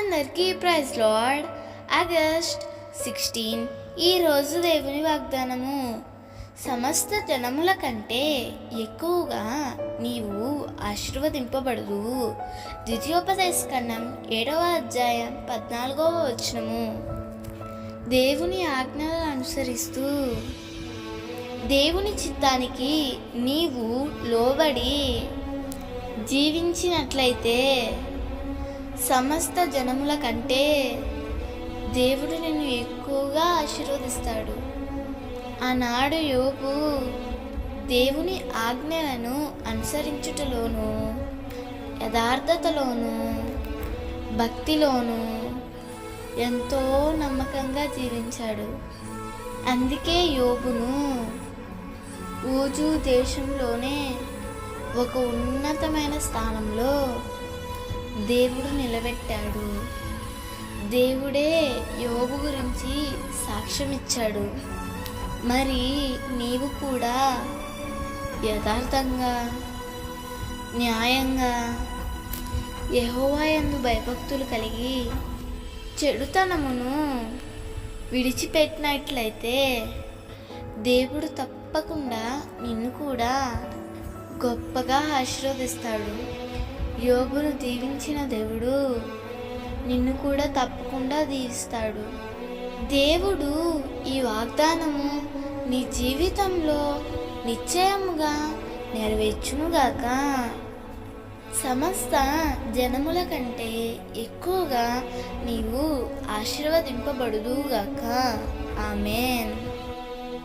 అందరికీ praise lord. August sixteen ఈరోజు దేవుని వాగ్దానము. సమస్త జనముల కంటే ఎక్కువగా నీవు ఆశీర్వదింపబడదు. ద్వితీయోపదేశ ఖండం ఏడవ అధ్యాయం పద్నాలుగవ వచనము. దేవుని ఆజ్ఞలను అనుసరిస్తూ దేవుని చిత్తానికి నీవు లోబడి జీవించినట్లయితే సమస్త జనముల కంటే దేవుడు నిన్ను ఎక్కువగా ఆశీర్వదిస్తాడు. ఆనాడు యోగు దేవుని ఆజ్ఞలను అనుసరించుటలోను యథార్థతలోను భక్తిలోను ఎంతో నమ్మకంగా జీవించాడు. అందుకే యోగును ఊజు దేశంలోనే ఒక ఉన్నతమైన స్థానంలో దేవుడు నిలబెట్టాడు. దేవుడే యోగు గురించి సాక్ష్యం ఇచ్చాడు. మరి నీవు కూడా యథార్థంగా న్యాయంగా యహోవాయందు భయభక్తులు కలిగి చెడుతనమును విడిచిపెట్టినట్లయితే దేవుడు తప్పకుండా నిన్ను కూడా గొప్పగా ఆశీర్వదిస్తాడు. యోగును దీవించిన దేవుడు నిన్ను కూడా తప్పకుండా దీవిస్తాడు. దేవుడు ఈ వాగ్దానము నీ జీవితంలో నిశ్చయముగా నెరవేర్చునుగాక. సమస్త జనముల కంటే ఎక్కువగా నీవు ఆశీర్వదింపబడుదుగాక. ఆమెన్.